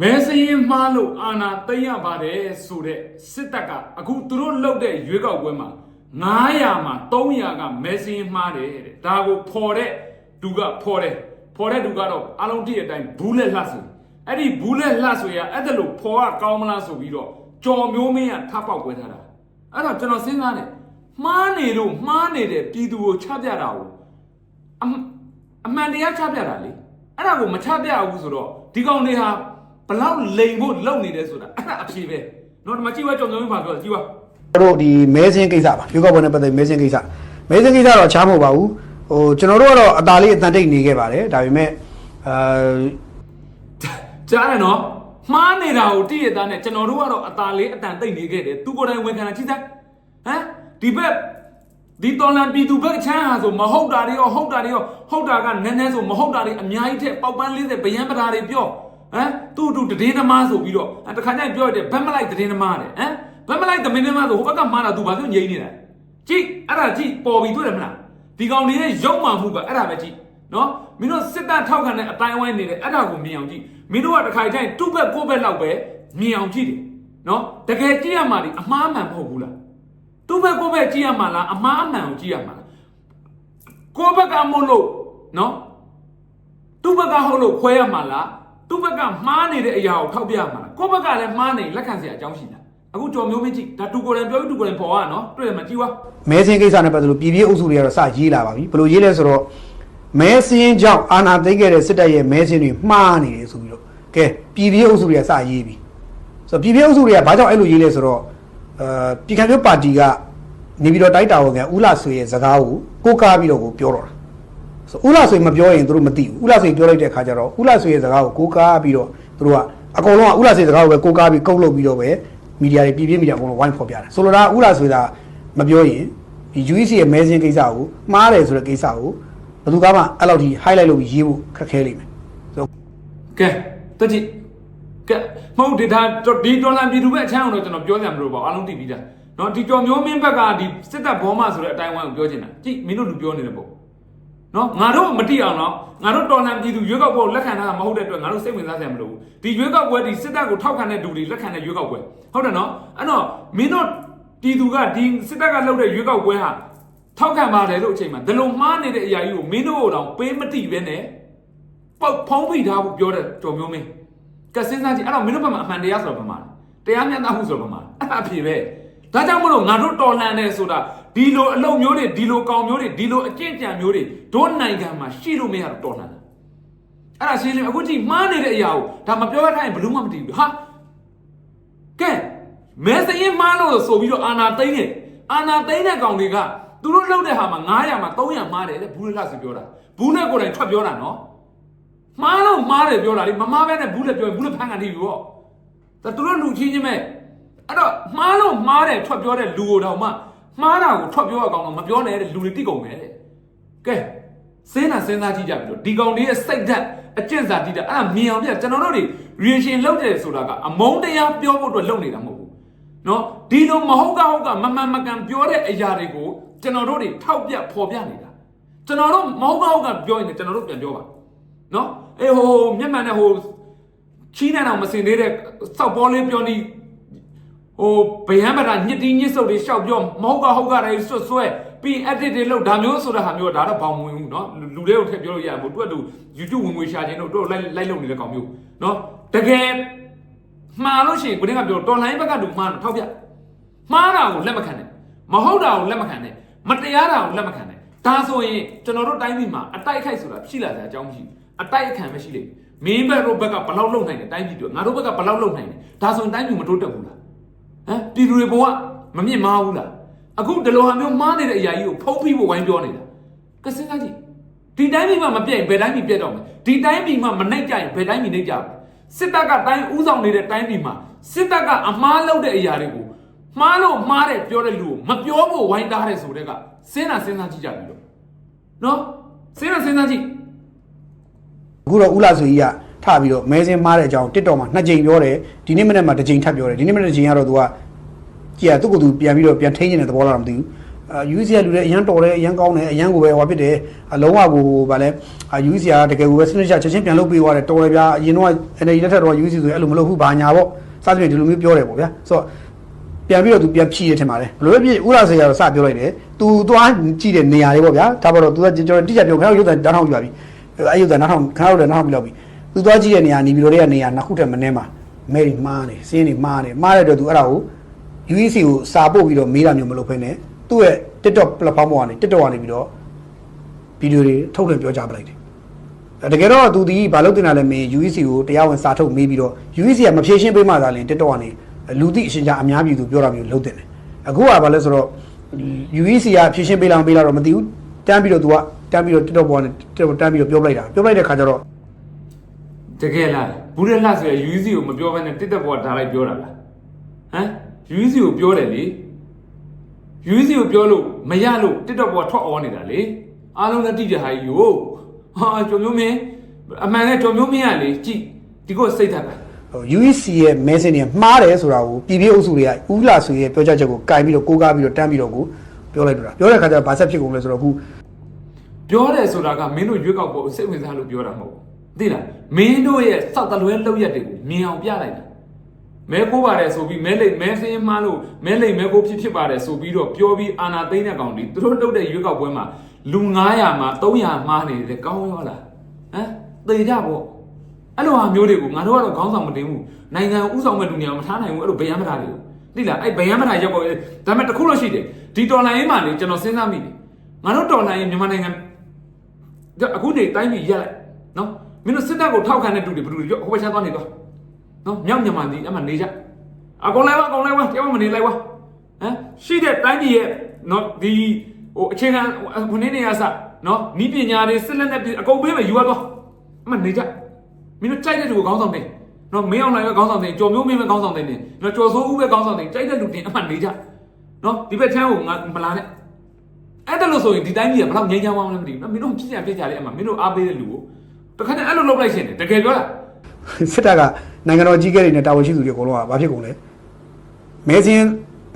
မဲစရင်မှားလို့အာနာသိမ့်ရပါတယ်ဆိုတဲ့စစ်တပ်ကအခုသူတို့လှုပ်တဲ့ရွေးကောက်ပွဲမှာ900မှာ300ကမဲစရင်မှားတယ်တဲ့ဒါကိုဖော်တဲ့သူကဖော်တယ်ဖော်တဲ့သူကတော့အလုံးတည့်အတိုင်းဘူးလက်လှဆိုအဲ့ဒီဘူးလက်လှဆိုရအဲ့ဒါလို့ဖော်ကကောင်းမလားဆိုပြီးတော့ကြော်မျိုးမင်းကထပ်ပေါက်ပွဲထားတာအဲ့တော့ကျွန်တော်စဉ်းစားတယ်မှားနေလို့မှားနေတဲ့ပြည်သူကိုချပြတာကိုအမအမှန်တရားချပြတာလေအဲ့ဒါကိုမချပြဘူးဆိုတော့ဒီကောင်တွေဟာ ဘလောက်လိန်ဖို့လုပ်နေတယ်ဆိုတာအဲ့ဒါအဖြေပဲနော်ဒီမှာကြည့်ဝဲကြောင်ကြောင်မင်းပါပြောကြည့်ဝါတို့ဒီမဲစင်းကိစ္စပါရွေးကောက်ပွဲနဲ့ပတ်သက်မဲစင်းကိစ္စမဲစင်းကိစ္စတော့ချားမဟုတ်ပါဘူးဟိုကျွန်တော်တို့ကတော့အသာလေးအတန်တိတ်နေခဲ့ပါတယ်ဒါပေမဲ့အာကြားရနော်မှားနေတာကိုတိရသားနဲ့ကျွန်တော်တို့ကတော့အသာလေးအတန်တိတ်နေခဲ့တယ်သူကိုယ်တိုင်ဝန်ခံတာကြည့်စမ်းဟမ်ဒီဘက်ဒီတော်လန်ပြည်သူဘက်ချမ်းဟာဆိုမဟုတ်တာတွေရောဟုတ်တာတွေရောဟုတ်တာကနည်းနည်းဆိုမဟုတ်တာတွေအများကြီးထက်ပေါက်ပန်း40ဗျံပဒါတွေပြော့ ဟမ်သူ့တူတည်င်းသမားဆိုပြီးတော့တခါကျရင်ပြောရတယ်ဘက်မလိုက်တည်င်းသမားတယ်ဟမ်ဘက်မလိုက်တမင်းသမားဆိုဟိုဘက်ကမှားတာသူဘာလို့ငြိမ့်နေတာကြည့်အဲ့ဒါကြည့်ပေါ်ပြီးတွေ့တယ်မလားဒီကောင်တွေရဲ့ရုပ်မှန်မှုကအဲ့ဒါပဲကြည့်နော်မင်းတို့စစ်တပ်ထောက်ခံတဲ့အတိုင်းဝိုင်းနေတယ်အဲ့ဒါကိုမြင်အောင်ကြည့်မင်းတို့ကတခါတိုင်းသူ့ဘက်ကိုယ့်ဘက်လောက်ပဲမြင်အောင်ကြည့်တယ်နော်တကယ်ကြည့်ရမှာဒီအမှားမှန်မဟုတ်ဘူးလားသူ့ဘက်ကိုယ့်ဘက်ကြည့်ရမှာလားအမှားအမှန်ကိုကြည့်ရမှာလားကိုယ့်ဘက်ကမို့လို့နော်သူ့ဘက်ကဟုတ်လို့ခွဲရမှာလား သူ့ဘက်ကမှားနေတဲ့အရာကိုထောက်ပြရမှာလားကိုယ့်ဘက်ကလည်းမှားနေလက်ခံစရာအကြောင်းရှိလားအခုကြော်မျိုးမင်းကြည့်ဒါတူကိုယ်တိုင်ပြောပြီးတူကိုယ်တိုင်ပေါ်ရနော်တွေ့တယ်မကြည့်ဝါမဲစင်းကိစ္စနဲ့ပတ်သက်လို့ပြည်ပြည်အုပ်စုတွေကတော့စရေးလာပါပြီဘယ်လိုရေးလဲဆိုတော့မဲစင်းကြောင့်အာဏာသိမ်းခဲ့တဲ့စစ်တပ်ရဲ့မဲစင်းတွေမှားနေတယ်ဆိုပြီးတော့ကဲပြည်ပြည်အုပ်စုတွေကစရေးပြီဆိုတော့ပြည်ပြည်အုပ်စုတွေကဘာကြောင့်အဲ့လိုရေးလဲဆိုတော့အာပြည်ခံမျိုးပါတီကနေပြီးတော့တိုက်တာဝန်ခံဦးလာဆွေရဲ့စကားကိုကိုးကားပြီးတော့ကိုပြောတော့တာ ဆိုဦးလာဆွေမပြောရင်သူတို့မသိဘူးဦးလာဆွေပြောလိုက်တဲ့အခါကျတော့ဦးလာဆွေရဲ့စကားကိုကိုးကားပြီးတော့သူတို့ကအကုန်လုံးကဦးလာဆွေစကားကိုပဲကိုးကားပြီးကုတ်လုပ်ပြီးတော့ပဲမီဒီယာတွေပြည်ပြင်းမီဒီယာအကုန်လုံးဝိုင်းဖော်ပြတယ်ဆိုလိုတာကဦးလာဆွေကမပြောရင်ဒီ UEC ရဲ့မဲစင်းကိစ္စကိုမှားတယ်ဆိုတဲ့ကိစ္စကိုဘယ်သူကမှအဲ့လောက်ထိ highlight လုပ်ပြီးရေးဖို့ခက်ခဲလိမ့်မယ်ဆိုတော့ကဲတတိကဲမဟုတ်ဒီဒါဒီဒေါ်လာပြည်သူဘက်အချမ်းအောင်တော့ကျွန်တော်ပြောကြမှာမလို့ပေါ့အားလုံးသိပြီးသားနော်ဒီကြော်မျိုးမင်းဘက်ကဒီစစ်တပ်ဘောမဆိုတဲ့အတိုင်းဝိုင်းကိုပြောချင်တာကြည့်မင်းတို့လူပြောနေတယ်ပေါ့ နော်ငါတို့မတိအောင်နော်ငါတို့တော်လှန်ပြည်သူရွေးကောက်ပွဲကိုလက်ခံတာမဟုတ်တဲ့အတွက်ငါတို့စိတ်ဝင်စားစရာမလိုဘူးဒီရွေးကောက်ပွဲဒီစစ်တပ်ကိုထောက်ခံတဲ့လူတွေလက်ခံတဲ့ရွေးကောက်ပွဲဟုတ်တယ်နော်အဲ့တော့မင်းတို့ပြည်သူကဒီစစ်တပ်ကလုပ်တဲ့ရွေးကောက်ပွဲဟာထောက်ခံပါတယ်လို့အချိန်မှာဒီလိုမှားနေတဲ့အရာကြီးကိုမင်းတို့တော့ပေးမတိပဲနဲ့ပေါက်ဖုံးဖိထားဖို့ပြောတဲ့တော်မျိုးမင်းကစဉ်းစားကြည့်အဲ့တော့မင်းတို့ဘက်မှာအမှန်တရားဆိုတော့ဘာမှတရားမျှတမှုဆိုတော့ဘာမှအဲ့ဒါအဖြစ်ပဲဒါကြောင့်မလို့ငါတို့တော်လှန်တယ်ဆိုတာ ဒီလိုအလုပ်မျိုးတွေဒီလိုကောင်မျိုးတွေဒီလိုအကျင့်ကြံမျိုးတွေတို့နိုင်ငံမှာရှိလို့မရတော့တော်လှန်တာအဲ့ဒါရှင်းလင်းအခုကြည့်မှားနေတဲ့အရာကိုဒါမပြောရတိုင်းဘယ်လို့မှမတည်ဘူးဟာကဲမဲစရင်မှားလို့ဆိုပြီးတော့အာနာသိမ့်နေအာနာသိမ့်တဲ့ကောင်တွေကသူတို့လုပ်တဲ့ဟာမှာ900မှာ300မှားတယ်တဲ့ဘူးလက်ဆိုပြောတာဘူးနဲ့ကိုယ်တိုင်ထွက်ပြောတာနော်မှားလို့မှားတယ်ပြောတာလေမမှားဘဲနဲ့ဘူးလက်ပြောရင်ဘူးလက်ဖန်ကန်တီးပြီပေါ့ဒါသူတို့လူချင်းချင်းပဲအဲ့တော့မှားလို့မှားတယ်ထွက်ပြောတဲ့လူကိုတော့မှ မှားတာကိုထွက်ပြောရကောင်တော့မပြောနဲ့တဲ့လူတွေတိကုန်မယ်တဲ့ကဲစဉ်းစားစဉ်းစားကြည့်ကြပြီလို့ဒီကောင်လေးရဲ့စိတ်ဓာတ်အကျင့်စာတိဓာတ်အဲ့ဒါမြင်အောင်ပြကျွန်တော်တို့တွေ reaction လုပ်တယ်ဆိုတာကအမုန်းတရားပြောဖို့အတွက်လုပ်နေတာမဟုတ်ဘူးနော်ဒီလိုမဟုတ်ကဟုတ်ကမမှန်မကန်ပြောတဲ့အရာတွေကိုကျွန်တော်တို့တွေထောက်ပြဖော်ပြနေတာကျွန်တော်တို့မဟုတ်ကဟုတ်ကပြောရင်လည်းကျွန်တော်တို့ပြန်ပြောပါနော်အေးဟိုမျက်မှန်နဲ့ဟိုချီးနေတော့မစင်သေးတဲ့စောက်ပေါ်လေးပြောနေ ဟိုဗယံပဒါညစ်တီးညစ်စုပ်တွေရှောက်ပြောမဟုတ်ကဟုတ်ကတွေဆွတ်ဆွဲပြီး edit တွေလုပ်ဒါမျိုးဆိုတာဟာမျိုးဒါတော့ဘောင်ဝင်ဘူးနော်လူတွေကိုထည့်ပြောလို့ရမှာသူကတူ YouTube ဝင်ငွေရှာခြင်းတို့တို့လိုက်လိုက်လုပ်နေတဲ့ကောင်မျိုးနော်တကယ်မှားလို့ရှိရင်ကိုင်းကပြောတော်လိုင်းဘက်ကတူမှားတော့ထောက်ပြမှားတာကိုလက်မခံနဲ့မဟုတ်တာကိုလက်မခံနဲ့မတရားတာကိုလက်မခံနဲ့ဒါဆိုရင်ကျွန်တော်တို့တိုင်းပြည်မှာအတိုက်ခိုက်ဆိုတာရှိလာတဲ့အကြောင်းမရှိဘူးအတိုက်အခံပဲရှိလိမ့်မယ်မင်းဘက်တို့ဘက်ကဘလောက်လုံနိုင်တယ်တိုင်းပြည်တို့ငါတို့ဘက်ကဘလောက်လုံနိုင်တယ်ဒါဆိုရင်တိုင်းပြည်မတိုးတက်ဘူးလား ဟမ်ပြည်သူတွေဘဝမမြင့်မားဘူးလားအခုဒီလိုဟာမျိုးမှားနေတဲ့အရာကြီးကိုဖုံးပြီးဖို့ဝိုင်းပြောနေတာကစင်းကားကြီးဒီတိုင်းပြည်မှာမပြည့်ဘယ်တိုင်းပြည်ပြည့်တော့မလဲဒီတိုင်းပြည်မှာမနှိပ်ကြရင်ဘယ်တိုင်းပြည်နှိပ်ကြမလဲစစ်တပ်ကတိုင်းဥဆောင်နေတဲ့တိုင်းပြည်မှာစစ်တပ်ကအမားလုပ်တဲ့အရာတွေကိုမှားလို့မှားတယ်ပြောတဲ့လူကိုမပြောဖို့ဝိုင်းတားတယ်ဆိုတဲ့ကစဉ်းစားစဉ်းစားကြည့်ကြပြီလို့နော်စဉ်းစားစဉ်းစားကြည့်အခုတော့ဦးလာဆွေကြီးက ထပြီးတော့မဲစင်းမှားတဲ့အကြောင်း TikTok မှာနှစ်ကြိမ်ပြောတယ်ဒီနေ့မနေ့မှာတစ်ကြိမ်ထပ်ပြောတယ်ဒီနေ့မနေ့တစ်ကြိမ်ကတော့သူကကြည်ရသူ့ကိုယ်သူပြန်ပြီးတော့ပြန်ထိန်းနေတဲ့သဘောလားမသိဘူးအအာ UC ကလူတွေအရန်တော်တယ်အရန်ကောင်းတယ်အရန်ကိုပဲဟောဖြစ်တယ်အလုံးဝကိုဗာလဲအာ UC ကတကယ်ကိုပဲစနစ်ချချက်ချင်းပြန်လုပ်ပေးသွားတယ်တော်တယ်ဗျာအရင်တော့ energy လက်ထက်တော့ UC ဆိုရင်အဲ့လိုမလုပ်ဘူးဘာညာပေါ့စသဖြင့်ဒီလိုမျိုးပြောတယ်ပေါ့ဗျာဆိုတော့ပြန်ပြီးတော့သူပြန်ဖြည့်ရထင်ပါတယ်ဘလို့ဖြစ်ဥရဆေကတော့စပြောလိုက်တယ်သူသွားကြည့်တဲ့နေရာတွေပေါ့ဗျာဒါပေါ်တော့သူကကျွန်တော်တိကျပြောခဏရုပ်သံတောင်းထောင်ပြပါပြီအဲ့ရုပ်သံတောင်းထောင်ခဏရုပ်သံတောင်းထောင်ပြလောက်ပြီ သူသွားကြည့်တဲ့နေရာနေပြီးတော့တဲ့နေရာနှစ်ခုထက်မနည်းမှာမဲရီမှားနေစင်းနေမှားနေမှားတဲ့အတွက်သူအဲ့ဒါကို UEC ကိုစာပို့ပြီးတော့မေးတာမျိုးမလုပ်ဘဲနဲ့သူ့ရဲ့ TikTok platform ပေါ်ကနေ TikTok ကနေပြီးတော့ဗီဒီယိုတွေထုတ်လွှင့်ပြောကြားပလိုက်တယ်။တကယ်တော့သူဒီဘာလို့တင်တာလဲမေး UEC ကိုတရားဝင်စာထုတ်မေးပြီးတော့ UEC ကမဖြေရှင်းပေးမှသာလင် TikTok ကနေလူသိအရှင်းကြအများပြည်သူပြောတာမျိုးလုပ်တင်တယ်။အခုကဘာလဲဆိုတော့ UEC ကဖြေရှင်းပေးလားမပေးလားတော့မသိဘူး။တန်းပြီးတော့သူကတန်းပြီးတော့ TikTok ပေါ်ကနေ TikTok တန်းပြီးတော့ပြောပလိုက်တာပြောပလိုက်တဲ့ခါကျတော့ တကယ်လားဘူးရက်လှဆိုရ UC ကိုမပြောဘဲနဲ့တစ်တက်ပေါ်ထားလိုက်ပြောတာလားဟမ် UC ကိုပြောတယ်လေ UC ကိုပြောလို့မရလို့တစ်တက်ပေါ်ထွက်အောနေတာလေအားလုံးလည်းတိတဲ့ဟာကြီးကိုဟာကျော်မျိုးမင်းအမှန်နဲ့ကျော်မျိုးမင်းကလေကြည့်ဒီကိုစိတ်ထက်တာဟို UEC ရဲ့ message တွေမှားတယ်ဆိုတာကိုပြည်ပြည်အုပ်စုတွေကဦးလာဆွေရဲ့ပြောကြားချက်ကိုကင်ပြီးတော့ကိုးကားပြီးတော့တန်းပြီးတော့ကိုပြောလိုက်တော့တာပြောတဲ့ခါကျတော့ဘာဆက်ဖြစ်ကုန်လဲဆိုတော့အခုပြောတယ်ဆိုတာကမင်းတို့ရွေးကောက်ဖို့စိတ်ဝင်စားလို့ပြောတာမဟုတ်ဘူး သိလားမင်းတို့ရဲ့စောက်တလွဲလောက်ရက်တွေကိုမြင်အောင်ပြလိုက်တာမဲကိုးပါတယ်ဆိုပြီးမဲလိတ်မဲစင်းမှားလို့မဲလိတ်မဲကိုးဖြစ်ဖြစ်ပါတယ်ဆိုပြီးတော့ပြောပြီးအာနာသိမ့်တဲ့ကောင်ဒီသူတို့လုပ်တဲ့ရွေးကောက်ပွဲမှာလူ900မှာ300မှားနေတယ်ကောင်းရောလားဟမ်သေကြပေါ့အဲ့လိုဟာမျိုးတွေကိုငါတို့ကတော့ခေါင်းဆောင်မတင်ဘူးနိုင်ငံဥဆောင်မဲ့လူနေရာမထားနိုင်ဘူးအဲ့လိုဗယံမထားတွေကိုသိလားအဲ့ဗယံမထားရောက်ပေါ်ဒါပေမဲ့တစ်ခုလို့ရှိတယ်ဒီတော်လိုင်းရေးမှာလေကျွန်တော်စဉ်းစားမိတယ်ငါတို့တော်လိုင်းရေးမြန်မာနိုင်ငံအခုနေတိုင်းပြည်ရက်လိုက်နော် မင်းတို့စစ်တပ်ကိုထောက်ခံတဲ့တူတွေဘယ်လိုလဲဟိုဘက်ချမ်းသွားနေတော့နော်မြောက်မြန်မာပြည်အမှနေကြအကုန်လိုက်ဝအကုန်လိုက်ဝတရားမနေလိုက်ဝဟမ်ရှိတဲ့တိုင်းပြည်ရဲ့နော်ဒီဟိုအခြေခံခုနေနေရစနော်ဤပညာတွေစစ်လက်နဲ့အကုန်ပေးမယ်ယူရတော့အမှနေကြမင်းတို့ကြိုက်တဲ့လူကိုခေါင်းဆောင်တယ်နော်မင်းအောင်လိုက်ပဲခေါင်းဆောင်တယ်ကြော်မျိုးမင်းပဲခေါင်းဆောင်တယ်နော်ကြော်စိုးဦးပဲခေါင်းဆောင်တယ်ကြိုက်တဲ့လူတင်အမှနေကြနော်ဒီဘက်ချမ်းကိုငါမလာနဲ့အဲ့ဒါလို့ဆိုရင်ဒီတိုင်းကြီးကဘယ်တော့ငြိမ်းချမ်းအောင်လဲမသိဘူးနော်မင်းတို့ဖြစ်ကြပြစ်ကြလေအမှမင်းတို့အားပေးတဲ့လူကို တခါတည်းအဲ့လိုလုပ်လိုက်ရှင်တယ်တကယ်ပြောတာစစ်တပ်ကနိုင်ငံတော်ကြီးကဲတွေနဲ့တာဝန်ရှိသူတွေအကုန်လုံးကဘာဖြစ်ကုန်လဲမဲစင်း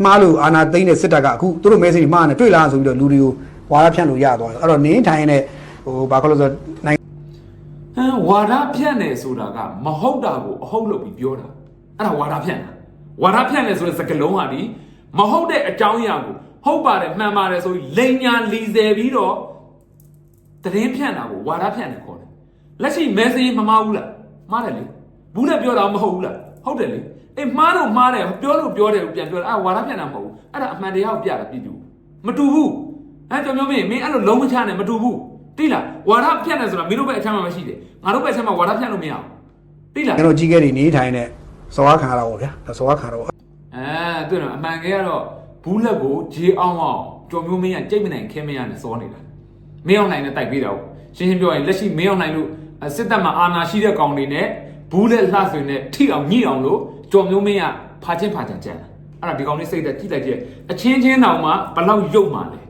မှားလို့အာဏာသိမ်းတဲ့စစ်တပ်ကအခုသူတို့မဲစင်းတွေမှားနေတွေ့လားဆိုပြီးတော့လူတွေကိုဝါရဖြန့်လို့ရသွားတယ်အဲ့တော့နင်းထိုင်နေတဲ့ဟိုဘာခေါ်လို့ဆိုနိုင်ငံဟမ်ဝါဒဖြန့်တယ်ဆိုတာကမဟုတ်တာကိုအဟုတ်လုပ်ပြီးပြောတာအဲ့ဒါဝါဒဖြန့်တာဝါဒဖြန့်တယ်ဆိုတဲ့စကားလုံးဟာဒီမဟုတ်တဲ့အကြောင်းအရာကိုဟုတ်ပါတယ်မှန်ပါတယ်ဆိုပြီးလိန်ညာလီဆယ်ပြီးတော့သတင်းဖြန့်တာကိုဝါဒဖြန့်တယ်ခေါ်တယ် လက်ရှိမဲဆေးမမှားဘူးလားမှားတယ်လေဘူးလည်းပြောတာမဟုတ်ဘူးလားဟုတ်တယ်လေအေးမှားလို့မှားတယ်ပြောလို့ပြောတယ်ပြန်ပြောတယ်အဲ့ဝါဒဖြန့်တာမဟုတ်ဘူးအဲ့ဒါအမှန်တရားကိုပြတာပြည်သူမတူဘူးဟမ်ကြောင်မျိုးမင်းမင်းအဲ့လိုလုံးမချနဲ့မတူဘူးတိလားဝါဒဖြန့်တယ်ဆိုတာမင်းတို့ဘက်အချမ်းမှာမရှိတယ်ငါတို့ဘက်အချမ်းမှာဝါဒဖြန့်လို့မရဘူးတိလားတော်ကြီးကဲတွေနေထိုင်တဲ့စောဝါခံရတာပေါ့ဗျာစောဝါခံရတော့အဲတွေ့တော့အမှန်ကဲကတော့ဘူးလက်ကိုဂျေးအောင်အောင်ကြော်မျိုးမင်းကကြိတ်မနိုင်ခဲမရနဲ့စောနေတာမင်းအောင်နိုင်နဲ့တိုက်ပေးတာကိုရှင်းရှင်းပြောရင်လက်ရှိမင်းအောင်နိုင်လို့ စစ်တပ်မှာအာဏာရှိတဲ့ကောင်တွေနဲ့ဘူးလက်လှဆွေနဲ့ထိအောင်ညှိအောင်လို့ကြော်မျိုးမင်းကဖာချင်းဖာချန်ကြံအဲ့ဒါဒီကောင်လေးစိတ်သက်ကြည့်လိုက်ကြည့်အချင်းချင်းတောင်မှဘလောက်ရုပ်မှလဲ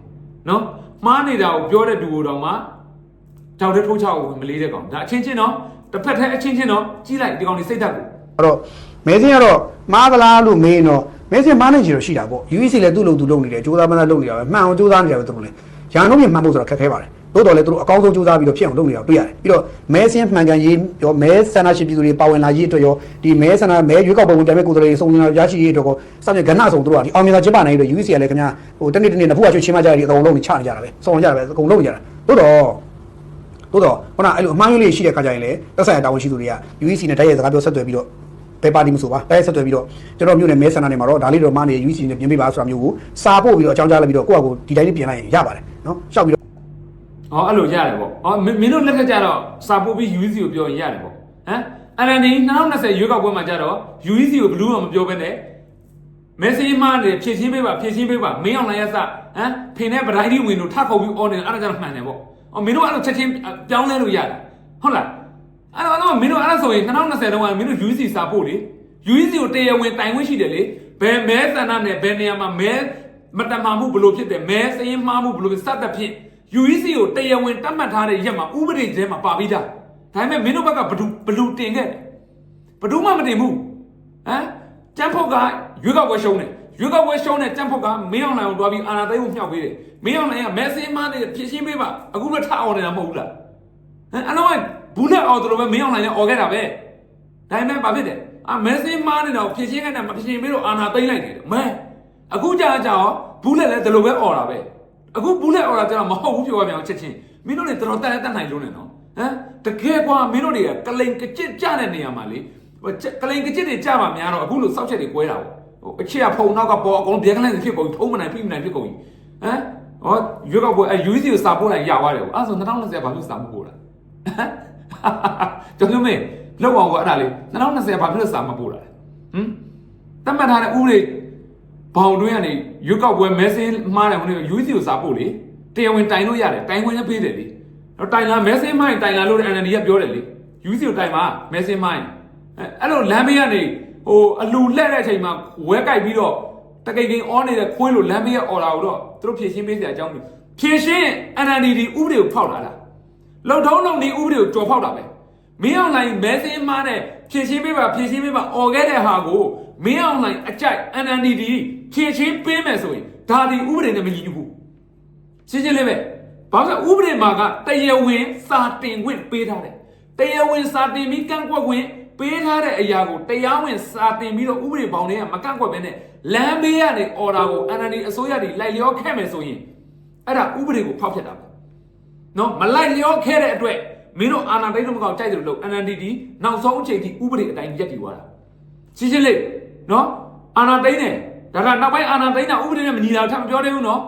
နော်မှားနေတာကိုပြောတဲ့သူကိုတောင်မှကြောက်တဲ့ထိုးချောက်ကိုမလေးတဲ့ကောင်ဒါအချင်းချင်းတော့တစ်ဖက်တည်းအချင်းချင်းတော့ကြည့်လိုက်ဒီကောင်လေးစိတ်သက်ကိုအဲ့တော့မဲစင်းကတော့မှားသလားလို့မေးရင်တော့မဲစင်းမှားနေချင်တော့ရှိတာပေါ့ UEC လည်းသူ့လုံသူလုံနေတယ်စူးစမ်းမှန်းလုပ်နေတာပဲမှန်အောင်စူးစမ်းနေတယ်ပဲသူတို့လည်းရန်ကုန်ပြည်မှန်ဖို့ဆိုတော့ခက်ခဲပါတယ် သို့တော်လည်းသူတို့အကောင်းဆုံးစူးစမ်းပြီးတော့ဖြစ်အောင်လုပ်နေတာတွေ့ရတယ်ပြီးတော့မဲစင်းမှန်ကန်ရေးရောမဲဆန္ဒရှင်ပြည်သူတွေပါဝင်လာရေးအတွက်ရောဒီမဲဆန္ဒမဲရွေးကောက်ပွဲဝင်တိုင်မဲ့ကိုယ်စားလှယ်တွေစုံစမ်းရရှိရေးအတွက်ကိုစောင့်ကြကဏ္ဍဆောင်သူတို့ကဒီအောင်မြင်တာကျင်းပနိုင်လို့ UEC ကလည်းခင်ဗျာဟိုတနေ့တနေ့နှစ်ဖူးကချွေချင်းမကြရတဲ့အကုန်လုံးနေချနေကြတာပဲစုံကြတာပဲအကုန်လုံးနေကြတာသို့တော့သို့တော့ခုနအဲ့လိုအမှားယွင်းလေးရှိတဲ့ခါကျရင်လည်းသက်ဆိုင်ရာတာဝန်ရှိသူတွေက UEC နဲ့တိုက်ရိုက်စကားပြောဆက်သွယ်ပြီးတော့ဘယ်ပါတီမဆိုပါတိုက်ရိုက်ဆက်သွယ်ပြီးတော့ကျွန်တော်မြို့နယ်မဲဆန္ဒနယ်မှာတော့ဒါလေးတော့မှားနေ UEC နဲ့ပြင်ပေးပါဆိုတာမျိုးကိုစာပို့ပြီးတော့အကြောင်းကြားလိုက်ပြီးတော့ကိုယ့်အကိုဒီတိုင်းလေးပြင်လိုက်ရင်ရပါတယ်နော်ရှောက်ပြီးတော့။ အော်အဲ့လိုရတယ်ပေါ့။အော်မင်းမင်းတို့လက်ထက်ကြတော့စာပို့ပြီး UEC ကိုပြောရင်ရတယ်ပေါ့။ဟမ်။ NLD 2020ရွေးကောက်ပွဲမှာကြတော့ UEC ကိုဘယ်လို့မှမပြောဘဲနဲ့မက်ဆေ့မှားတယ်ဖြည့်ချင်းပေးပါဖြည့်ချင်းပေးပါမင်းအောင်လိုက်ရစဟမ်ဖင်နဲ့ဗဒိုင်းဒီဝင်တို့ထခုတ်ပြီးအော်နေအဲ့ဒါကြတော့မှန်တယ်ပေါ့။အော်မင်းတို့အဲ့လိုချက်ချင်းပြောင်းလဲလို့ရတယ်။ဟုတ်လား။အဲ့တော့မင်းတို့အဲ့ဒါဆိုရင်2020တုန်းကမင်းတို့ UEC စာပို့လေ UEC ကိုတရားဝင်တိုင်ခွင့်ရှိတယ်လေဘယ်မဲဆန္ဒနဲ့ဘယ်နေရာမှာမဲမတမာမှုဘလို့ဖြစ်တယ်မဲစရင်မှားမှုဘလို့ဖြစ်စသဖြင့် UEC ကိုတရားဝင်တတ်မှတ်ထားတဲ့ရက်မှာဥပဒေထဲမှာပါပြီးသားဒါပေမဲ့မင်းတို့ဘက်ကဘလူဘလူတင်ခဲ့တယ်ဘယ်သူမှမတင်ဘူးဟမ်ကျန်းဖို့ကရွေးကောက်ပွဲရှုံးတယ်ရွေးကောက်ပွဲရှုံးတဲ့ကြက်ဖုတ်ကမင်းအောင်လှိုင်ကိုတွားပြီးအာဏာသိမ်းဖို့မြှောက်ပေးတယ်မင်းအောင်လှိုင်ကမဲစင်းမနဲ့ဖြည့်ရှင်းပေးပါအခုလည်းထအောင်နေတာမဟုတ်ဘူးလားဟမ်အလုံးကဘူးလက်အောင်တို့ပဲမင်းအောင်လှိုင်လည်းអော်ခဲ့တာပဲဒါပေမဲ့ဘာဖြစ်တယ်အာမဲစင်းမနဲ့တော့ဖြည့်ရှင်းခဲ့တယ်မဖြည့်ရှင်းပေးတော့အာဏာသိမ်းလိုက်တယ်မဲအခုကြာကြာရောဘူးလက်လည်းဒီလိုပဲអော်တာပဲ အခုဘူးလက်អော်တာကျတော့မဟုတ်ဘူးပြောရအောင်ချက်ချင်းမင်းတို့လည်းတော်တော်တန်တန်နိုင်လို့နေနော်ဟမ်တကယ်ကွာမင်းတို့တွေကကလိန်ကကြစ်ကြတဲ့နေရာမှာလေဟိုကလိန်ကကြစ်တွေကြပါများတော့အခုလိုစောက်ချက်တွေကွဲတာပေါ့ဟိုအချစ်ကဖုံနောက်ကပေါ်အကုန်ပြက်ကလေးဖြစ်ကုန်ထုံးမနိုင်ဖိမနိုင်ဖြစ်ကုန်ပြီဟမ်ဟောရွေးကောက်ပွဲအဲ UC ကိုစာပို့လိုက်ရသွားတယ်ပေါ့အဲ့ဆို2020ဘာလို့စာမပို့တာကျွန်တော်မေလောက်အောင်ကအဲ့ဒါလေး2020ဘာဖြစ်လို့စာမပို့တာလဲဟမ်တတ်မှတ်ထားတဲ့ဥပဒေ ဘောင်တွင်းကနေရွေးကောက်ပွဲမဲဆင်းမှားတယ်ဟိုနေ UC ကိုစာပို့လေတရားဝင်တိုင်လို့ရတယ်တိုင်ဝင်လည်းပေးတယ်လေတော့တိုင်လာမဲဆင်းမိုင်းတိုင်လာလို့ NLD ကပြောတယ်လေ UC ကိုတိုင်မှာမဲဆင်းမိုင်းအဲအဲ့လိုလမ်းဘေးကနေဟိုအလူလက်တဲ့အချိန်မှာဝဲကြိုက်ပြီးတော့တကိတ်ကိန်းအောနေတဲ့ခွေးလိုလမ်းမေးရဲ့အော်လာကိုတော့သူတို့ဖြည့်ရှင်းပေးစရာအကြောင်းမရှိဖြည့်ရှင်း NND ဥပဒေကိုဖောက်လာတာလုံထုံးလုံဒီဥပဒေကိုကြော်ဖောက်တာပဲမင်းအောင်လိုင်းမဲစင်းမားတဲ့ဖြည့်ရှင်းပေးပါဖြည့်ရှင်းပေးပါអော်ခဲ့တဲ့ဟာကိုမင်းအောင်လိုင်းအကြိုက် NND ဖြည့်ရှင်းပေးမယ်ဆိုရင်ဒါဒီဥပဒေနဲ့မညီညွတ်ဘူးရှင်းရှင်းလေးပဲဘာလို့လဲဥပဒေမှာကတရားဝင်စာတင်ခွင့်ပေးထားတယ်တရားဝင်စာတင်ပြီးကန့်ကွက်ခွင့်ပေးထားတဲ့အရာကိုတရားဝင်စာတင်ပြီးတော့ဥပဒေပေါင်းတွေကမကန့်ကွက်ဘဲနဲ့လမ်းဘေးကနေအော်ဒါကို NND အစိုးရတွေလိုက်လျောခဲ့မယ်ဆိုရင်အဲ့ဒါဥပဒေကိုဖောက်ဖျက်တာပဲနော်မလိုက်လျောခဲ့တဲ့အတွက်မင်းတို့အာဏာသိမ်းလို့မကောင်းကြိုက်တယ်လို့ NND ဒီနောက်ဆုံးအချိန်ထိဥပဒေအတိုင်းရက်တည်သွားတာရှင်းရှင်းလေးနော်အာဏာသိမ်းတယ် ဒါကနောက်ပိုင်းအာဏာသိမ်းတာဥပဒေနဲ့မညီတာထပ်မပြောသေးဘူးနော်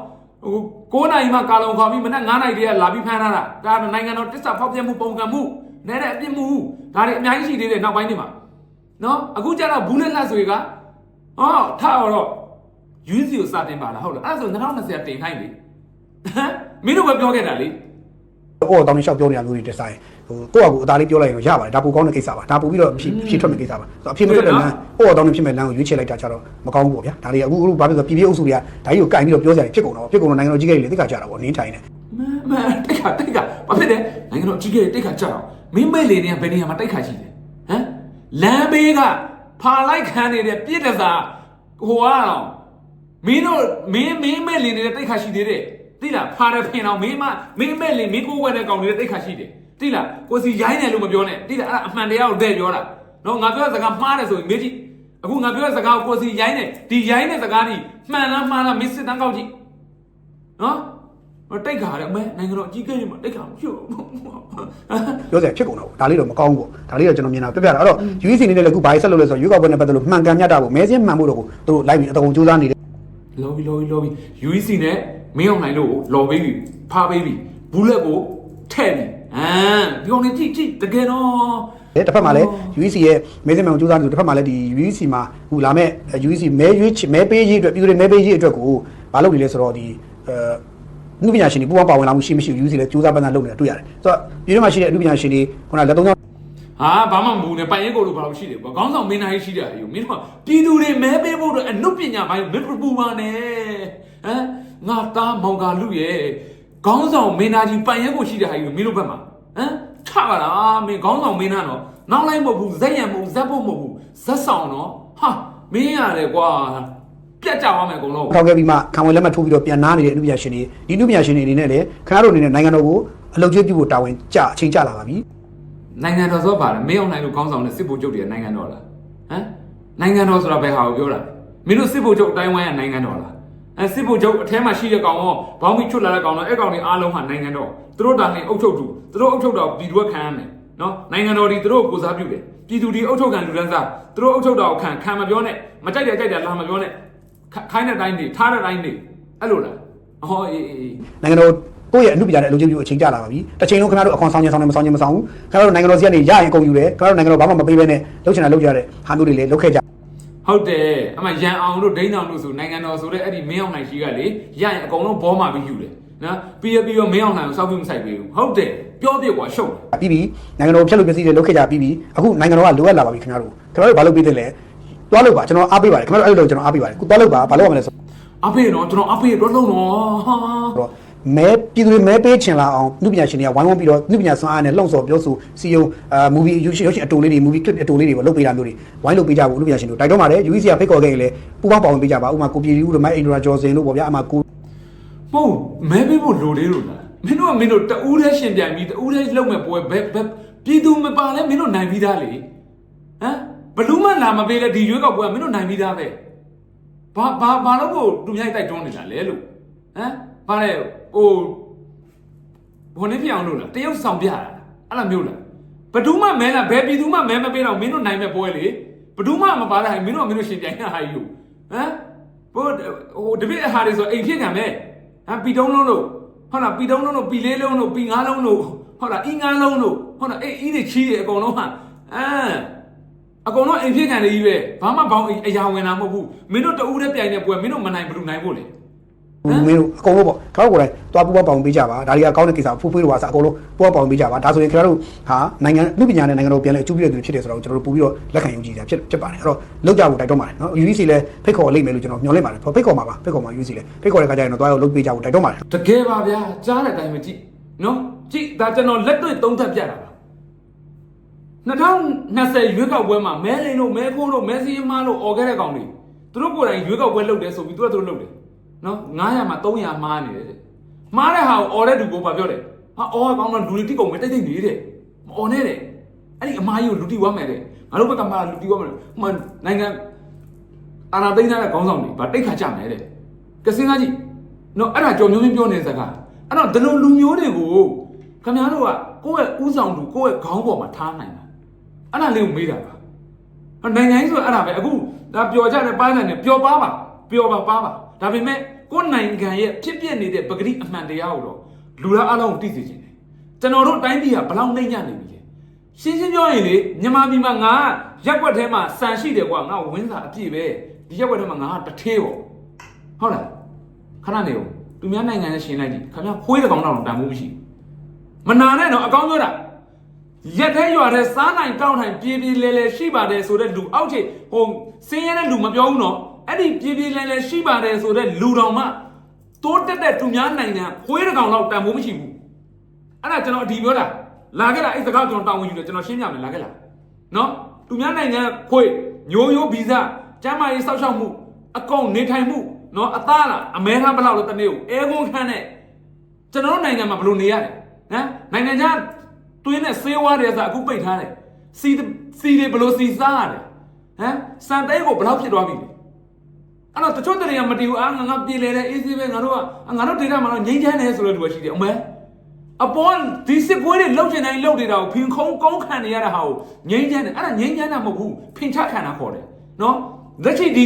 ဟို9နိုင်မှကာလုံခေါ်ပြီးမနက်9နိုင်တည်းကလာပြီးဖမ်းထားတာဒါနိုင်ငံတော်တစ္ဆာဖောက်ပြမှုပုံကံမှုနဲတဲ့အပြစ်မှုဒါတွေအများကြီးရှိသေးတယ်နောက်ပိုင်းတွေမှာနော်အခုကျတော့ဘူးလက်လက်တွေကဟောထတော့ယူစီကိုစတင်ပါလားဟုတ်လားအဲ့ဒါဆို2020တင်ခိုင်းလေဟမ်မင်းတို့ပဲပြောခဲ့တာလေဟိုတောင်းနေလျှောက်ပြောနေတာမျိုးတွေတက်ဆိုင် ဟိုကိုယ့်အကူအသားလေးပြောလိုက်ရင်ရပါတယ်ဒါပိုကောင်းတဲ့ကိစ္စပါဒါပိုပြီးတော့ဖြည့်ဖြည့်ထွက်မယ့်ကိစ္စပါဆိုတော့အဖြည့်မထွက်တဲ့လမ်းဟိုတောင်းနေဖြစ်မဲ့လမ်းကိုရွေးချယ်လိုက်တာကြတော့မကောင်းဘူးပေါ့ဗျာဒါတွေအခုအခုဘာဖြစ်လို့ပြည်ပြည်အုပ်စုတွေကဒါကြီးကိုကင်ပြီးတော့ပြောကြတယ်ဖြစ်ကုန်တော့ဖြစ်ကုန်တော့နိုင်ငံတော်ကြီးကလေးတွေသိက္ခာကြတာပေါ့နင်းထိုင်နေမမတိတ်ခါတိတ်ခါဘာဖြစ်လဲနိုင်ငံတော်အကြီးကတိတ်ခါကြောက်အောင်မင်းမဲ့လေနေဘယ်နေရာမှာတိတ်ခါရှိလဲဟမ်လမ်းဘေးကဖာလိုက်ခံနေတဲ့ပြစ်တစားဟိုကတော့မင်းတို့မင်းမင်းမဲ့လေနေတဲ့တိတ်ခါရှိသေးတယ်သိလားဖာရဖင်အောင်မင်းမမင်းမဲ့လေမင်းကိုဝဲတဲ့ကောင်နေတဲ့တိတ်ခါရှိတယ် သိလားကိုစီရိုင်းတယ်လို့မပြောနဲ့သိလားအဲ့ဒါအမှန်တရားကိုတဲ့ပြောတာနော်ငါပြောတဲ့စကားမှားတယ်ဆိုရင်မေးကြည့်အခုငါပြောတဲ့စကားကိုကိုစီရိုင်းတယ်ဒီရိုင်းတဲ့စကားဒီမှန်လားမှားလားမင်းစစ်တမ်းကောက်ကြည့်နော်မတိတ်ခါတယ်အမဲနိုင်ငံတော်အကြီးကဲနေမှာတိတ်ခါဖြုတ်ပြောစရာဖြစ်ကုန်တော့ဒါလေးတော့မကောင်းဘူးပေါ့ဒါလေးတော့ကျွန်တော်မြင်တာပြပြတာအဲ့တော့ UEC နေနဲ့လည်းအခုဘာဆက်လုပ်လဲဆိုတော့ရွေးကောက်ပွဲနဲ့ပတ်သက်လို့မှန်ကန်မြတ်တာကိုမဲစင်းမှန်မှုတော့ကိုသူတို့လိုက်ပြီးအတော်စူးစမ်းနေတယ်လော်ဘီလော်ဘီလော်ဘီ UEC နဲ့မင်းအောင်နိုင်လို့လော်ပေးပြီဖားပေးပြီဘူးလက်ကိုထဲ့ပြီ အမ်ဒီကောင်နေကြည့်ကြည့်တကယ်တော့တစ်ဖက်မှာလည်း UEC ရဲ့မဲစင်းမှန်ကိုစူးစမ်းနေတယ်တစ်ဖက်မှာလည်းဒီ UEC မှာအခုလာမဲ့ UEC မဲရွေးမဲပေးရေးအတွက်ပြည်သူတွေမဲပေးရေးအတွက်ကိုဘာလုပ်နေလဲဆိုတော့ဒီအဲအမှုပညာရှင်တွေပူးပေါင်းပါဝင်လာမှုရှိမရှိ UEC လည်းစူးစမ်းပန်းစားလုပ်နေတာတွေ့ရတယ်ဆိုတော့ပြည်တွင်းမှာရှိတဲ့အမှုပညာရှင်တွေခုနလက်သုံးချောင်းဟာဘာမှမဘူးနဲ့ပိုင်ရဲကိုလို့ဘာလို့ရှိတယ်ပေါ့ခေါင်းဆောင်မင်းနိုင်ရှိတယ်အယူမင်းတို့ကပြည်သူတွေမဲပေးဖို့တော့အနုပညာပိုင်းမင်းတို့ပူပါနဲ့ဟမ်ငါသားမောင်ကာလူရဲ့ ခေါင်းဆောင်မင်းသားကြီးပိုင်ရဲကိုရှိတဲ့ဟာယူမင်းတို့ဘက်မှာဟမ်ထပါလားမင်းခေါင်းဆောင်မင်းသားတော့နောက်လိုက်မဟုတ်ဘူးဇက်ရံမဟုတ်ဇက်ဖို့မဟုတ်ဘူးဇက်ဆောင်တော့ဟာမင်းရတယ်ကွာပြတ်ကြသွားမယ်အကုန်လုံးထောက်ခဲ့ပြီးမှခံဝင်လက်မှတ်ထိုးပြီးတော့ပြန်နားနေတဲ့အမှုပညာရှင်တွေဒီအမှုပညာရှင်တွေအနေနဲ့လည်းခင်ဗျားတို့အနေနဲ့နိုင်ငံတော်ကိုအလုပ်ကျွေးပြုဖို့တာဝန်ကြအချိန်ကြလာပါပြီနိုင်ငံတော်ဆိုပါလားမင်းအောင်နိုင်လို့ခေါင်းဆောင်တဲ့စစ်ဗိုလ်ချုပ်တွေကနိုင်ငံတော်လားဟမ်နိုင်ငံတော်ဆိုတာဘယ်ဟာကိုပြောတာလဲမင်းတို့စစ်ဗိုလ်ချုပ်အတိုင်းဝိုင်းကနိုင်ငံတော်လား အဲစစ်ဗိုလ်ချုပ်အထဲမှာရှိတဲ့ကောင်ရောဘောင်းပြီးချွတ်လာတဲ့ကောင်ရောအဲ့ကောင်တွေအားလုံးဟာနိုင်ငံတော်သူတို့တာနဲ့အုပ်ချုပ်သူသူတို့အုပ်ချုပ်တော့ပြည်သူကခံရမယ်နော်နိုင်ငံတော်ဒီသူတို့ကိုကိုစားပြုတယ်ပြည်သူဒီအုပ်ချုပ်ခံလူတန်းစားသူတို့အုပ်ချုပ်တော့ခံခံမပြောနဲ့မကြိုက်တယ်ကြိုက်တယ်လာမပြောနဲ့ခိုင်းတဲ့တိုင်းနေထားတဲ့တိုင်းနေအဲ့လိုလားဟောအေးအေးနိုင်ငံတော်ကိုယ့်ရဲ့အမှုပညာနဲ့အလုပ်ကျွေးပြုအချိန်ကြလာပါပြီတစ်ချိန်လုံးခင်ဗျားတို့အခွန်ဆောင်ခြင်းဆောင်တယ်မဆောင်ခြင်းမဆောင်ဘူးခင်ဗျားတို့နိုင်ငံတော်စီကနေရရင်အကုန်ယူတယ်ခင်ဗျားတို့နိုင်ငံတော်ဘာမှမပေးဘဲနဲ့လုပ်ချင်တာလုပ်ကြတဲ့ဟာမျိုးတွေလည်းလုပ်ခဲ့ကြ ဟုတ်တယ်အမှရန်အောင်တို့ဒိန်းအောင်တို့ဆိုနိုင်ငံတော်ဆိုတဲ့အဲ့ဒီမင်းအောင်နိုင်ရှိကလေရရင်အကုန်လုံးဘောမှာပြီးယူတယ်နော်ပြီးရပြီးတော့မင်းအောင်နိုင်ကိုစောက်ပြီးမဆိုင်ပေးဘူးဟုတ်တယ်ပြောပြကွာရှုပ်တယ်ပြီးပြီနိုင်ငံတော်ဖြတ်လို့ပစ္စည်းတွေလုပ်ခဲ့ကြပြီးပြီအခုနိုင်ငံတော်ကလိုအပ်လာပါပြီခင်ဗျားတို့ခင်ဗျားတို့ဘာလုပ်ပေးတယ်လဲတွားလို့ပါကျွန်တော်အားပေးပါတယ်ခင်ဗျားတို့အဲ့လိုကျွန်တော်အားပေးပါတယ်ခုတွားလို့ပါဘာလုပ်ရမလဲဆိုအဖေနော်ကျွန်တော်အဖေတော့လုံးတော့ဟာတော့ မဲပြည်သူတွေမဲပေးချင်လာအောင်နှုပညာရှင်တွေကဝိုင်းဝန်းပြီးတော့နှုပညာစွမ်းအားနဲ့လှုံ့ဆော်ပြောဆိုစီယုံအာမူဗီရုပ်ရှင်ရုပ်ရှင်အတူလေးတွေမူဗီကလစ်အတူလေးတွေကိုလုပ်ပေးတာမျိုးတွေဝိုင်းလုပ်ပေးကြဖို့နှုပညာရှင်တို့တိုက်တော့ပါတယ် UEC ကဖိတ်ခေါ်ခဲ့ရင်လည်းပူပေါင်းပါဝင်ပေးကြပါဥပမာကိုပြည်ဦးတို့မိုက်အင်ဒရာဂျော်စင်တို့ပေါ့ဗျာအမှကိုမဟုတ်မဲပေးဖို့လိုသေးလို့လားမင်းတို့ကမင်းတို့တဦးတည်းရှင်ပြိုင်ပြီးတဦးတည်းလုံမဲ့ပွဲဘက်ဘက်ပြည်သူမပါလဲမင်းတို့နိုင်ပြီးသားလေဟမ်ဘလူးမလာမပေးလဲဒီရွေးကောက်ပွဲကမင်းတို့နိုင်ပြီးသားပဲဘာဘာဘာလို့ကိုသူမြိုက်တိုက်တွန်းနေတာလဲလို့ဟမ်ဘာလဲ ဟိုဘုန်းနေပြအောင်လို့လားတရုတ်ဆောင်ပြတာအဲ့လိုမျိုးလားဘဒူးမမဲလားဘယ်ပြည်သူမှမဲမပေးတော့မင်းတို့နိုင်မဲ့ပွဲလေဘဒူးမမပါတဲ့ဟာမင်းတို့ကမင်းတို့ရှင်ပြိုင်တာဟာယူဟမ်ဘို့ဟိုတပည့်အဟာတွေဆိုအိမ်ဖြစ်ခံမဲ့ဟမ်ပီတုံးလုံးလို့ဟုတ်လားပီတုံးလုံးလို့ပီလေးလုံးလို့ပီငါးလုံးလို့ဟုတ်လားအီငါးလုံးလို့ဟုတ်လားအေးအီးတွေချီးတယ်အကုန်လုံးဟာအမ်အကုန်လုံးအိမ်ဖြစ်ခံနေကြီးပဲဘာမှဘောင်းအရာဝင်တာမဟုတ်ဘူးမင်းတို့တအူးတည်းပြိုင်တဲ့ပွဲမင်းတို့မနိုင်ဘူးနိုင်ဖို့လေ မင်းတို့အကုန်လုံးပေါ့ခေါက်ကိုယ်တိုင်သွားပူပေါင်းပါဝင်ပေးကြပါဒါတွေကကောင်းတဲ့ကိစ္စဖူးဖွေးတော့ပါစအကုန်လုံးပူပေါင်းပါဝင်ပေးကြပါဒါဆိုရင်ခင်ဗျားတို့ဟာနိုင်ငံနှုပညာနဲ့နိုင်ငံတော်ပြန်လဲအကျိုးပြည့်တဲ့သူဖြစ်တယ်ဆိုတော့ကျွန်တော်တို့ပို့ပြီးတော့လက်ခံယုံကြည်ကြဖြစ်ဖြစ်ပါတယ်အဲ့တော့လောက်ကြဖို့တိုက်တော့ပါတယ်နော် UEC လည်းဖိတ်ခေါ်လိမ့်မယ်လို့ကျွန်တော်မျှော်လင့်ပါတယ်ဖိတ်ခေါ်မှာပါဖိတ်ခေါ်မှာ UEC လည်းဖိတ်ခေါ်တဲ့ခါကျရင်တော့သွားရောက်လုပ်ပေးကြဖို့တိုက်တော့ပါတယ်တကယ်ပါဗျာကြားတဲ့အတိုင်းမကြည့်နော်ကြည့်ဒါကျွန်တော်လက်တွေ့သုံးသပ်ပြတာပါ2020ရွေးကောက်ပွဲမှာမဲလိန်တို့မဲခိုးတို့မဲစည်းမားတို့អော်ခဲ့တဲ့ကောင်တွေသူတို့ကိုယ်တိုင်ရွေးကောက်ပွဲလုပ်တယ်ဆိုပြီးသူကသူတို့လုပ်တယ် နော်900မှာ300မားနေတယ်တဲ့မားတဲ့ဟာကိုអော်တဲ့သူကိုဘာပြောတယ်ဟာអော်ကကောင်းတော့လူတွေတိကုန်မယ်တိတ်တိတ်နေတဲ့မអော်နဲ့တဲ့အဲ့ဒီအမားကြီးကိုလူတိဝမ်းမယ်တဲ့ငါတို့ဘက်ကမှလူတိဝမ်းမယ်မှန်နိုင်ငံအာဏာသိမ်းထားတဲ့ခေါင်းဆောင်တွေဗာတိတ်ခါကြမယ်တဲ့ကစင်းသားကြီးနော်အဲ့ဒါကြော်မျိုးမင်းပြောနေတဲ့စကားအဲ့တော့ဒီလိုလူမျိုးတွေကိုခင်ဗျားတို့ကကိုယ့်ရဲ့ဥဆောင်သူကိုယ့်ရဲ့ခေါင်းပေါ်မှာထားနိုင်တာအဲ့ဒါလေးကိုမေးတာပါဟောနိုင်ငံကြီးဆိုအဲ့ဒါပဲအခုဒါပျော်ကြတယ်ပိုင်းတယ်ပျော်ပါပါပျော်ပါပါပါ ဒါပေမဲ့ကိုယ်နိုင်ငံရဲ့ဖြစ်ပျက်နေတဲ့ပဂတိအမှန်တရားကိုတော့လူသားအလုံးကိုသိစေချင်တယ်ကျွန်တော်တို့တိုင်းပြည်ကဘလောက်နှိမ့်ညံ့နေပြီလဲရှင်းရှင်းပြောရင်လေမြန်မာပြည်မှာငါရက်ွက်ထဲမှာစံရှိတယ်ကွာငါဝင်းစာအပြည့်ပဲဒီရက်ွက်ထဲမှာငါတထေးပေါ့ဟုတ်လားခဏနေဦးသူများနိုင်ငံနဲ့ရှင်လိုက်ကြည့်ခင်ဗျာခွေးတဲ့ကောင်တော့တန်ဖို့မရှိဘူးမနာနဲ့တော့အကောင်းပြောတာရက်ထဲရွာထဲစားနိုင်တောင်းနိုင်ပြေးပြေးလဲလဲရှိပါတယ်ဆိုတဲ့လူအောက်ခြေဟိုစင်းရဲတဲ့လူမပြောဘူးနော် အဲ့ဒီပြေးပြေးလဲလဲရှိပါတယ်ဆိုတဲ့လူတော်မှတိုးတက်တဲ့သူများနိုင်ငံခွေးတဲ့ကောင်တော့တန်ဖို့မရှိဘူးအဲ့ဒါကျွန်တော်အဒီပြောတာလာခဲ့လားအဲ့စကားကျွန်တော်တောင်းဝင်ယူတယ်ကျွန်တော်ရှင်းပြမယ်လာခဲ့လားနော်သူများနိုင်ငံခွေးညိုရိုးဗီဇကျမ်းမာရေးစောက်ရှောက်မှုအကောင်နေထိုင်မှုနော်အသားလားအမဲထားဘယ်လောက်လဲတနေ့ကိုအဲကွန်ခန့်နဲ့ကျွန်တော်တို့နိုင်ငံမှာဘယ်လိုနေရလဲဟမ်နိုင်ငံခြားတွင်းနဲ့ဆေးဝါးတွေဆိုအခုပိတ်ထားတယ်စီစီတွေဘယ်လိုစီစားရတယ်ဟမ်စံတဲကိုဘယ်လောက်ဖြစ်သွားပြီလဲ အဲ့တော့တချို့တတွေကမတီးဘူးအာငါငါပြေလေလေအေးစေးပဲငါတို့ကငါတို့ဒေတာမှာတော့ငိမ့်ချမ်းတယ်ဆိုတဲ့လူရှိတယ်အမဲအပေါ်ဒီစစ်ပွဲတွေလှုပ်ချင်တိုင်းလှုပ်နေတာကိုဖင်ခုံးကုန်းခံနေရတဲ့ဟာကိုငိမ့်ချမ်းတယ်အဲ့ဒါငိမ့်ချမ်းတာမဟုတ်ဘူးဖင်ချခံတာခေါ်တယ်နော်လက်ရှိဒီ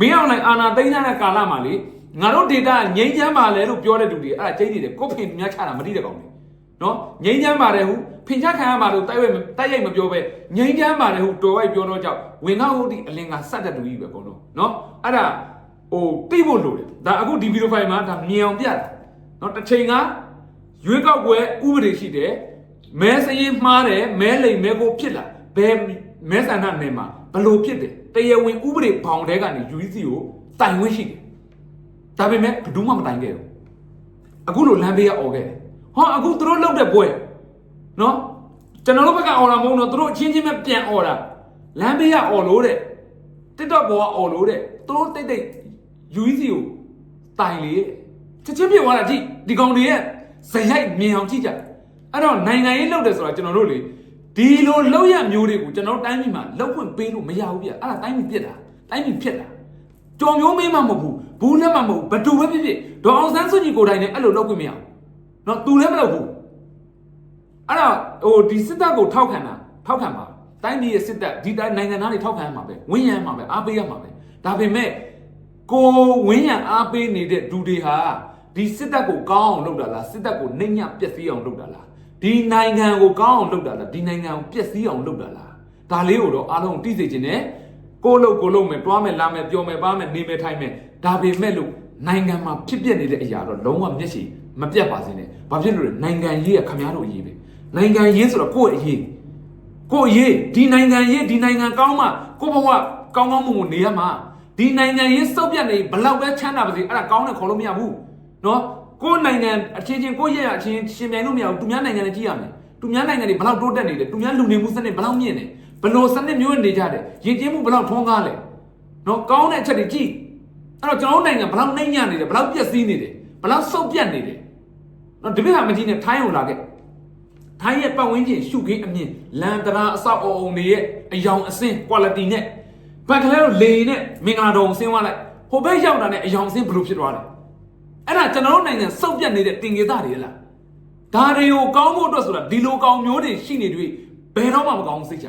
မင်းအောင်နိုင်အာနာသိမ်းတဲ့ကာလမှာလေငါတို့ဒေတာငိမ့်ချမ်းပါလေလို့ပြောတဲ့လူတွေအဲ့ဒါကျိနေတယ်ကိုဖင်များချတာမတိတဲ့ကောင်တွေနော်ငိမ့်ချမ်းပါတယ်ဟု ဖင်ချခံရပါလို့တိုက်ဝဲတိုက်ရိုက်မပြောပဲငိမ့်ချမ်းပါတယ်ဟုတော်ဝိုက်ပြောတော့ကြောက်ဝင်တော့ဟုတ်ဒီအလင်ကစက်တဲ့လူကြီးပဲအကုန်လုံးနော်အဲ့ဒါဟိုတိဖို့လိုတယ်ဒါအခုဒီဗီဒီယိုဖိုင်မှာဒါမြင်အောင်ပြတာနော်တစ်ချိန်ကရွေးကောက်ပွဲဥပဒေရှိတယ်မဲစရင်မှားတယ်မဲလိမ်မဲကိုဖြစ်လာဘယ်မဲဆန္ဒနယ်မှာဘလို့ဖြစ်တယ်တရားဝင်ဥပဒေဘောင်တဲကနေ UEC ကိုတိုင်ခွင့်ရှိတယ်ဒါပေမဲ့ဘယ်သူမှမတိုင်ခဲ့ဘူးအခုလိုလမ်းဘေးကអော်ခဲ့တယ်ဟောအခုသူတို့လောက်တဲ့ပွဲ နော်ကျွန်တော်တို့ဘက်ကအော်လာမဟုတ်တော့သူတို့ချင်းချင်းပဲပြန်အော်တာလမ်းဘေးကအော်လို့တဲ့ TikTok ပေါ်ကအော်လို့တဲ့သူတို့တိတ်တိတ် UEC ကိုတိုင်လေချက်ချင်းပြသွားတာကြည့်ဒီကောင်တွေရဲ့ဇရိုက်မြင်အောင်ကြည့်ကြအဲ့တော့နိုင်ငံရေးလောက်တယ်ဆိုတာကျွန်တော်တို့လေဒီလိုလောက်ရမျိုးတွေကိုကျွန်တော်တိုင်းပြည်မှာလောက်ခွင့်ပေးလို့မရဘူးပြအဲ့ဒါတိုင်းပြည်ပြစ်တာတိုင်းပြည်ဖြစ်တာကြော်မျိုးမင်းမှမဟုတ်ဘူးဘူးနဲ့မှမဟုတ်ဘဒူပဲဖြစ်ဖြစ်ဒေါအောင်ဆန်းစုကြည်ကိုတိုင်လည်းအဲ့လိုလောက်ခွင့်မရဘူးเนาะသူလည်းမလုပ်ဘူး အဲ့တော့ဟိုဒီစစ်တပ်ကိုထောက်ခံတာထောက်ခံပါတိုင်းပြည်ရဲ့စစ်တပ်ဒီတိုင်းနိုင်ငံသားတွေထောက်ခံရမှာပဲဝင်းရံမှာပဲအားပေးရမှာပဲဒါပေမဲ့ကိုဝင်းရံအားပေးနေတဲ့ဒူတွေဟာဒီစစ်တပ်ကိုကောင်းအောင်လုပ်တာလားစစ်တပ်ကိုနှိမ့်ညပျက်စီးအောင်လုပ်တာလားဒီနိုင်ငံကိုကောင်းအောင်လုပ်တာလားဒီနိုင်ငံကိုပျက်စီးအောင်လုပ်တာလားဒါလေးကိုတော့အားလုံးသိစေချင်တယ်ကိုလို့ကိုလို့မယ်တွားမယ်လာမယ်ပြောမယ်ပါမယ်နေမယ်ထိုင်မယ်ဒါပေမဲ့လို့နိုင်ငံမှာဖြစ်ပျက်နေတဲ့အရာတော့လုံးဝမျက်စိမပြတ်ပါစေနဲ့ဘာဖြစ်လို့လဲနိုင်ငံရေးကခမားတို့အရေးပဲ နိုင်ငံရေးဆိုတော့ကိုယ့်အရေးကိုယ့်အရေးဒီနိုင်ငံရေးဒီနိုင်ငံကောင်းမှကိုယ့်ဘဝကောင်းကောင်းမွန်မွန်နေရမှာ ဒီနိုင်ငံရေးစုပ်ပြတ်နေဘလောက်ပဲချမ်းသာပါစေအဲ့ဒါကောင်းတယ်ခေါ်လို့မရဘူးเนาะ ကိုယ်နိုင်ငံအချင်းချင်းကိုယ့်ရဲ့အချင်းရှင်ပြိုင်လို့မရဘူးသူများနိုင်ငံတွေကြည့်ရမယ်သူများနိုင်ငံတွေဘယ်လောက်တိုးတက်နေလဲသူများလူနေမှုစနစ်ဘယ်လောက်မြင့်နေဘယ်လိုစနစ်မျိုးနေကြတယ်ယဉ်ကျေးမှုဘယ်လောက်ထွန်းကားလဲနော်ကောင်းတဲ့အချက်တွေကြည့်အဲ့တော့ကျွန်တော်တို့နိုင်ငံဘယ်လောက်နှိမ့်ညံ့နေတယ်ဘယ်လောက်ပြည့်စည်နေတယ်ဘယ်လောက်စုပ်ပြတ်နေတယ်နော်ဒီပြဟာမကြီးနဲ့ထိုင်းအောင်လာခဲ့ ထိုင်းရဲ့ပတ်ဝန်းကျင်ရှုခင်းအမြင်လန်တရာအဆောက်အအုံတွေရဲ့အယောင်အဆင်း quality နဲ့ဘက်ကလေးတို့လေနဲ့မင်္ဂလာတော်ကိုဆင်းသွားလိုက်ဟိုဘက်ရောက်တာနဲ့အယောင်အဆင်းဘယ်လိုဖြစ်သွားလဲအဲ့ဒါကျွန်တော်တို့နိုင်ငံစုပ်ပြတ်နေတဲ့တင်ကေသားတွေလားဒါတွေကိုကောင်းဖို့အတွက်ဆိုတာဒီလိုကောင်မျိုးတွေရှိနေတွေ့ဘယ်တော့မှမကောင်းဘူးစိတ်ချ